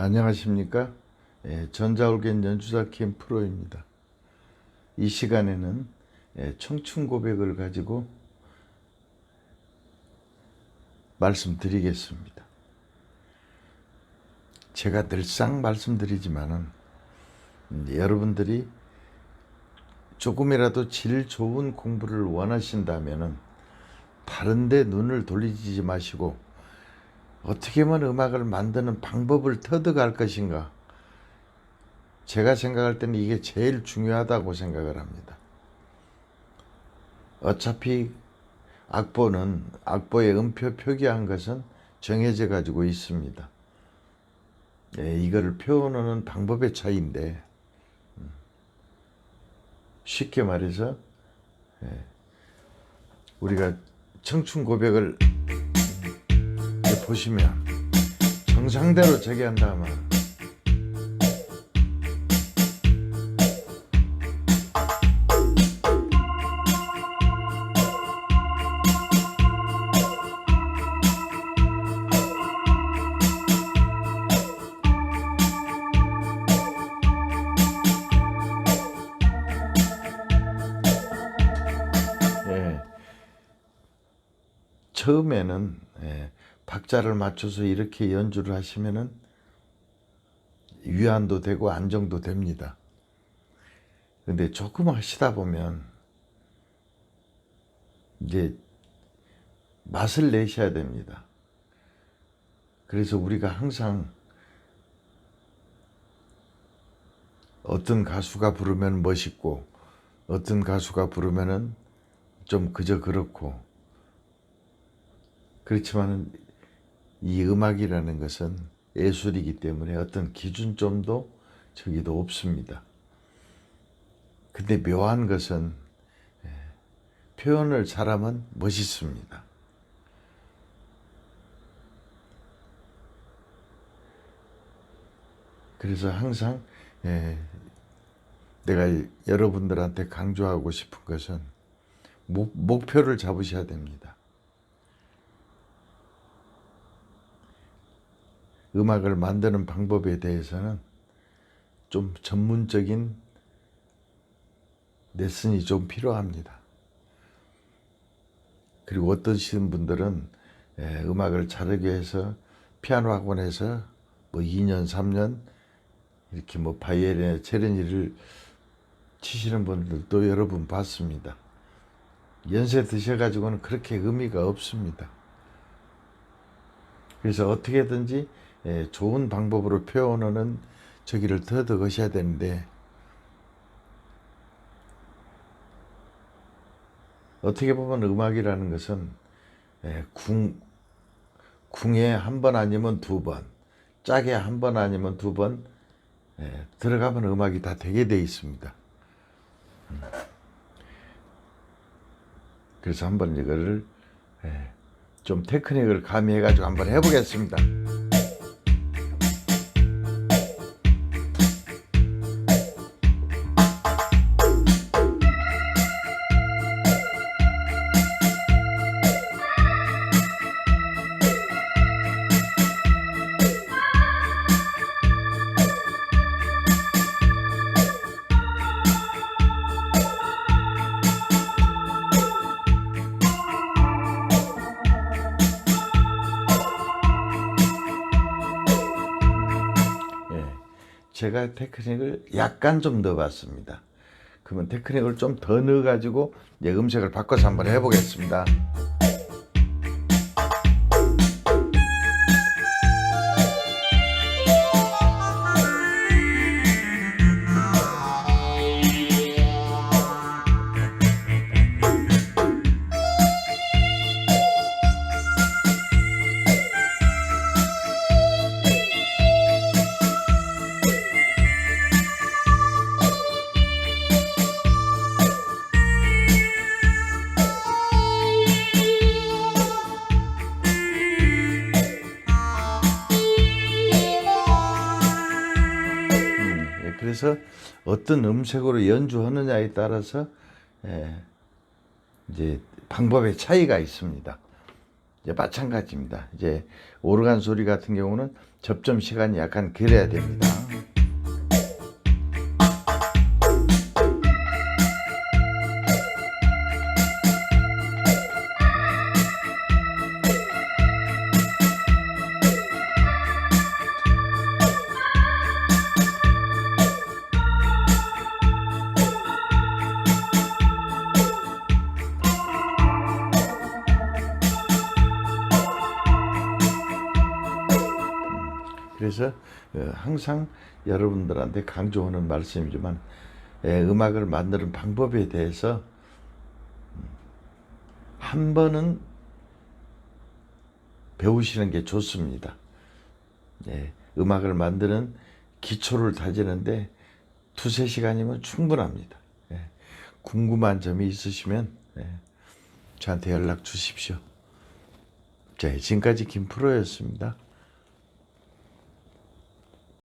안녕하십니까? 예, 전자올겐 연주자 김 프로입니다. 이 시간에는 예, 청춘 고백을 가지고 말씀드리겠습니다. 제가 늘상 말씀드리지만은 음, 여러분들이 조금이라도 질 좋은 공부를 원하신다면은 다른데 눈을 돌리지 마시고 어떻게 하면 음악을 만드는 방법을 터득할 것인가? 제가 생각할 때는 이게 제일 중요하다고 생각을 합니다. 어차피 악보는 악보에 음표 표기한 것은 정해져 가지고 있습니다. 예, 이거를 표현하는 방법의 차이인데 음, 쉽게 말해서 예, 우리가 청춘 고백을 보시면 정상대로 재개한다면 예, 처음에는 예, 박자를 맞춰서 이렇게 연주를 하시면은 위안도 되고 안정도 됩니다. 근데 조금 하시다 보면 이제 맛을 내셔야 됩니다. 그래서 우리가 항상 어떤 가수가 부르면 멋있고 어떤 가수가 부르면은 좀 그저 그렇고 그렇지만은 이 음악이라는 것은 예술이기 때문에 어떤 기준점도 저기도 없습니다. 근데 묘한 것은 예, 표현을 잘하면 멋있습니다. 그래서 항상 예, 내가 여러분들한테 강조하고 싶은 것은 목, 목표를 잡으셔야 됩니다. 음악을 만드는 방법에 대해서는 좀 전문적인 레슨이 좀 필요합니다. 그리고 어떠신 분들은 예, 음악을 잘하기 위해서 피아노 학원에서 뭐 2년, 3년 이렇게 뭐 바이올린, 체르니를 치시는 분들도 여러 분 봤습니다. 연세 드셔가지고는 그렇게 의미가 없습니다. 그래서 어떻게든지 예, 좋은 방법으로 표현하는 저기를 터득하셔야 되는데 어떻게 보면 음악이라는 것은 예, 궁 궁에 한 번 아니면 두 번, 짝에 한 번 아니면 두 번 예, 들어가면 음악이 다 되게 돼 있습니다. 음. 그래서 한번 이거를 예, 좀 테크닉을 가미해가지고 한번 해보겠습니다. 제가 테크닉을 약간 좀 넣어봤습니다. 그러면 테크닉을 좀 더 넣어가지고 이제 음색을 바꿔서 한번 해보겠습니다. 그래서 어떤 음색으로 연주하느냐에 따라서 예, 이제 방법의 차이가 있습니다. 이제 마찬가지입니다. 이제 오르간 소리 같은 경우는 접점 시간이 약간 길어야 됩니다. 그래서 어, 항상 여러분들한테 강조하는 말씀이지만 예, 음악을 만드는 방법에 대해서 음, 한 번은 배우시는 게 좋습니다. 예, 음악을 만드는 기초를 다지는데 두세 시간이면 충분합니다. 예, 궁금한 점이 있으시면 예, 저한테 연락 주십시오. 자, 지금까지 김프로였습니다.